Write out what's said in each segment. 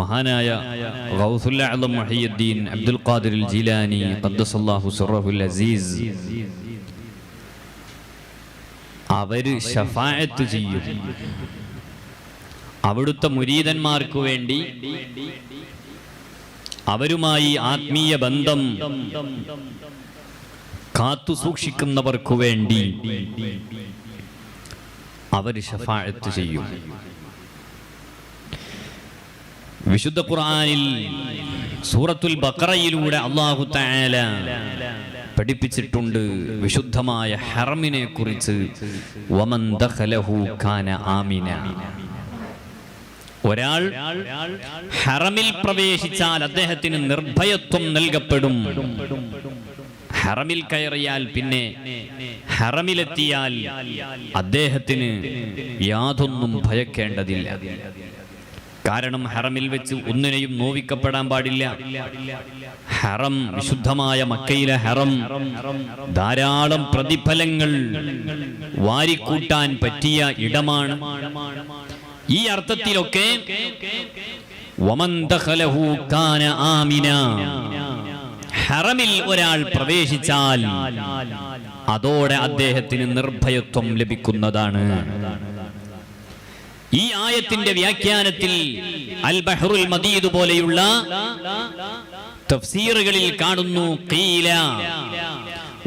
മഹാനായ അഅ്ലം Muhiyuddin Abdul Qadir Jilani ഖദ്ദസല്ലാഹു സുറഹുൽ അസീസ്. അവർ ചെയ്യും. അവിടുത്തെ മുരീതന്മാർക്ക് വേണ്ടി അവരുമായി ആത്മീയ ബന്ധം കാത്തു സൂക്ഷിക്കുന്നവർക്കു വേണ്ടി അവർ ചെയ്യും. വിശുദ്ധ ഖുർആനിൽ സൂറത്തുൽ ബക്കറയിലൂടെ അള്ളാഹു താല പഠിപ്പിച്ചിട്ടുണ്ട് വിശുദ്ധമായ ഹറമിനെ കുറിച്ച്. ഒരാൾ ഹറമിൽ പ്രവേശിച്ചാൽ അദ്ദേഹത്തിന് നിർഭയത്വം നൽകപ്പെടും. ഹറമിൽ കയറിയാൽ പിന്നെ ഹറമിലെത്തിയാൽ അദ്ദേഹത്തിന് യാതൊന്നും ഭയക്കേണ്ടതില്ല. കാരണം ഹറമിൽ വെച്ച് ഒന്നിനെയും നോവിക്കപ്പെടാൻ പാടില്ല. ഹറം വിശുദ്ധമായ മക്കയിലെ ഹറം. ധാരാളം പ്രതിഫലങ്ങൾ വാരിക്കൂട്ടാൻ പറ്റിയ ഇടമാണ്. ഈ അർത്ഥത്തിലൊക്കെ ഹറമിൽ ഒരാൾ പ്രവേശിച്ചാൽ അതോടെ അദ്ദേഹത്തിന് നിർഭയത്വം ലഭിക്കുന്നതാണ്. ഈ ആയത്തിന്റെ വ്യാഖ്യാനത്തിൽ അൽ ബഹ്റുൽ മദീദ് പോലെയുള്ള തഫ്സീറുകളിൽ കാണുന്നു ഖീല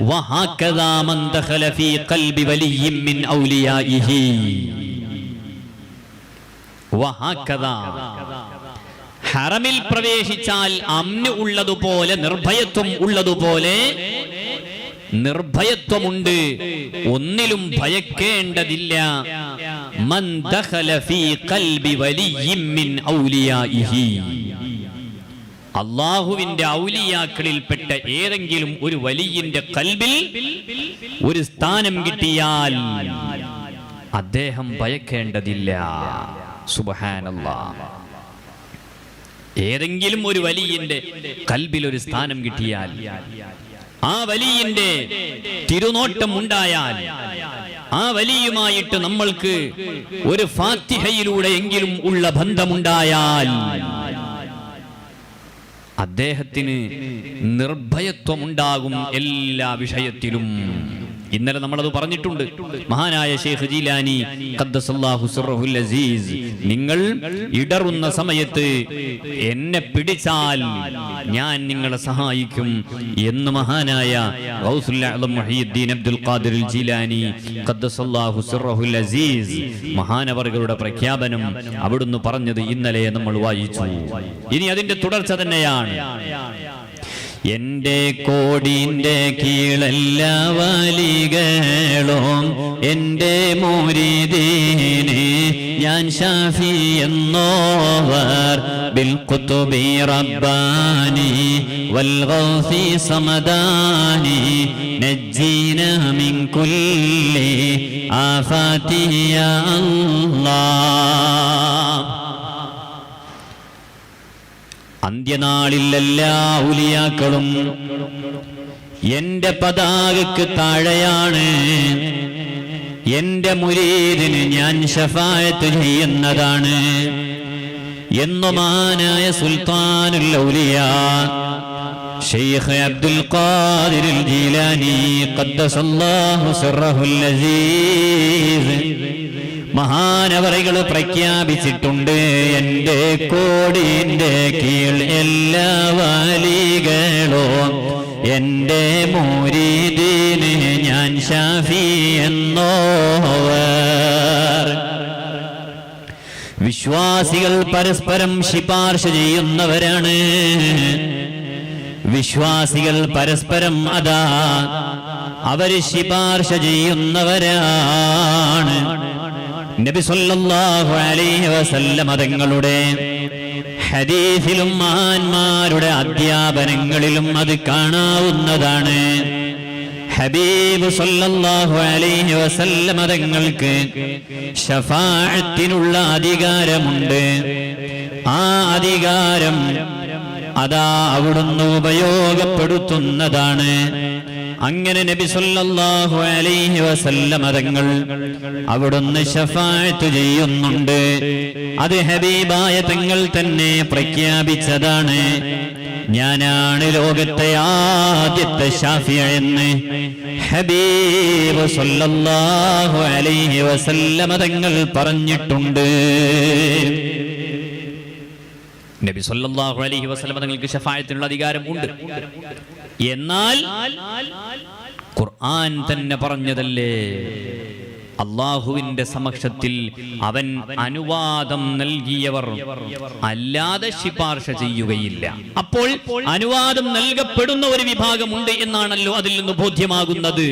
വഹകദാ മൻ ദഖല ഫീ ഖൽബി വലിയ്യിൻ മിൻ ഔലിയാഇഹി. വഹകദാ ഹറമിൽ പ്രവേശിച്ചാൽ അമ്നു ഉള്ളതുപോലെ നിർഭയത്വം ഉള്ളതുപോലെ നിർഭയത്വമുണ്ട്. ഒന്നിലും ഭയക്കേണ്ടതില്ല. മൻ ഫീ ഖൽബി വലിയ്യിൻ മിൻ അള്ളാഹുവിന്റെ ഔലിയാക്കളിൽപ്പെട്ട ഏതെങ്കിലും ഒരു വലിയന്റെ കൽബിൽ ഒരു സ്ഥാനം കിട്ടിയാൽ അദ്ദേഹം ഭയക്കേണ്ടതില്ല. ഏതെങ്കിലും ഒരു വലിയന്റെ കൽബിൽ ഒരു സ്ഥാനം കിട്ടിയാൽ ആ വലിയന്റെ തിരുനോട്ടം ഉണ്ടായാൽ ആ വലിയുമായിട്ട് നമ്മൾക്ക് ഒരു ഫാത്തിഹയിലൂടെ എങ്കിലും ഉള്ള ബന്ധമുണ്ടായാൽ അദ്ദേഹത്തിന് നിർഭയത്വമുണ്ടാകും എല്ലാ വിഷയത്തിലും. ഇന്നലെ നമ്മളത് പറഞ്ഞിട്ടുണ്ട്. മഹാനായ ഷെയ്ഖ് ജീലാനി അസീസ് നിങ്ങൾ ഇടറുന്ന സമയത്ത് എന്നെ പിടിച്ചാൽ ഞാൻ നിങ്ങളെ സഹായിക്കും എന്ന് മഹാനായ അബ്ദുൽ ജീലാനി അസീസ് മഹാനവറുകളുടെ പ്രഖ്യാപനം അവിടുന്ന് പറഞ്ഞത് ഇന്നലെ നമ്മൾ വായിച്ചു. ഇനി അതിന്റെ തുടർച്ച തന്നെയാണ്. എന്റെ കോടിന്റെ കീഴല്ല വാലികളോ എന്റെ മോരിദീനെ ഞാൻ ഷാഫി എന്നോവർ. ബിൽ ഖുതുബി റബ്ബാനി വൽ ഗൗസി സമദാനി നജ്ജീന മിൻ കുല്ലി ആഫാതി അന്ത്യനാളിൽ എല്ലാ ഉലിയാക്കളും എന്റെ പതാകക്ക് താഴെയാണ്. എന്റെ മുരീദിന് ഞാൻ ഷഫായത്ത് ചെയ്യുന്നതാണ്. എന്നുമാനായ സുൽത്താനുൽ ഔലിയ ഷെയ്ഖ് അബ്ദുൽ ഖാദിർ ജീലാനി ഖദ്ദസല്ലാഹു സിർറഹുൽ അസീസ്. മഹാനവറികൾ പ്രഖ്യാപിച്ചിട്ടുണ്ട്. എന്റെ കോടിന്റെ കീഴ് എല്ലാ വാലികളോ എന്റെ മോരീതിന് ഞാൻ ഷാഫി എന്നോവർ. വിശ്വാസികൾ പരസ്പരം ശിപാർശ ചെയ്യുന്നവരാണ്. വിശ്വാസികൾ പരസ്പരം അതാ അവർ ശിപാർശ ചെയ്യുന്നവരാണ്. നബി സല്ലല്ലാഹു അലൈഹി വസല്ലമ തങ്ങളുടെ ഹദീസിലും മഹാന്മാരുടെ അധ്യാപനങ്ങളിലും അത് കാണാവുന്നതാണ്. ഹബീബ് സല്ലല്ലാഹു അലൈഹി വസല്ലമ തങ്ങൾക്ക് ഷഫാഅത്തിനുള്ള അധികാരമുണ്ട്. ആ അധികാരം അതാ അവിടുന്ന് ഉപയോഗപ്പെടുത്തുന്നതാണ്. അങ്ങനെ നബി സല്ലല്ലാഹു അലൈഹി വസല്ലമ തങ്ങൾ അവിടുന്ന് ഷഫാഅത്ത് ചെയ്യുന്നുണ്ട്. അത് ഹബീബായ തങ്ങൾ തന്നെ പ്രഖ്യാപിച്ചതാണ്. ഞാനാണ് ലോകത്തെ ആദ്യത്തെ ഷാഫിയ എന്ന്. ഹബീബ് സല്ലല്ലാഹു അലൈഹി വസല്ലമ തങ്ങൾ പറഞ്ഞിട്ടുണ്ട്. നബി സല്ലല്ലാഹു അലൈഹി വസല്ലമ തങ്ങൾക്ക് ഷഫായത്തിനുള്ള അധികാരം ഉണ്ട്. എന്നാൽ ഖുർആൻ തന്നെ പറഞ്ഞതല്ലേ? അള്ളാഹുവിന്റെ സമക്ഷത്തിൽ അവൻ അനുവാദം നൽകിയവർ അല്ലാതെ ശിപാർശ ചെയ്യുകയില്ല. അപ്പോൾ അനുവാദം നൽകപ്പെടുന്ന ഒരു വിഭാഗമുണ്ട് എന്നാണല്ലോ അതിൽ നിന്ന് ബോധ്യമാകുന്നത്.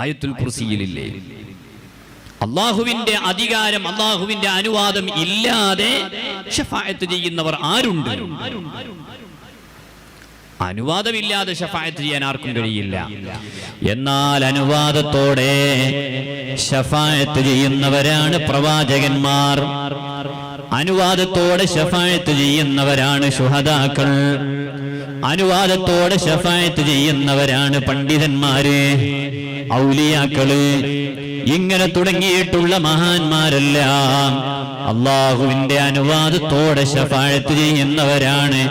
ആയത്തുൽ കുർസിയിലില്ലേ? അള്ളാഹുവിന്റെ അധികാരം അള്ളാഹുവിന്റെ അനുവാദം ഇല്ലാതെ ഷഫായത്ത് ചെയ്യുന്നവർ ആരുണ്ട്? അനുവാദമില്ലാതെ ഷഫായത്ത് ചെയ്യാൻ ആർക്കും കഴിയില്ല. എന്നാൽ അനുവാദത്തോടെ ഷഫായത്ത് ചെയ്യുന്നവരാണ് പ്രവാചകന്മാർ. അനുവാദത്തോടെ ഷഫായത്ത് ചെയ്യുന്നവരാണ് ശുഹദാക്കൾ. അനുവാദത്തോടെ ഷഫായത്ത് ചെയ്യുന്നവരാണ് പണ്ഡിതന്മാര് ഔലിയാക്കൾ ഇങ്ങനെ തുടങ്ങിയിട്ടുള്ള മഹാന്മാരെല്ലാം അള്ളാഹുവിന്റെ അനുവാദത്തോടെ ശഫാഴത്ത് ചെയ്യുന്നവരാണ്.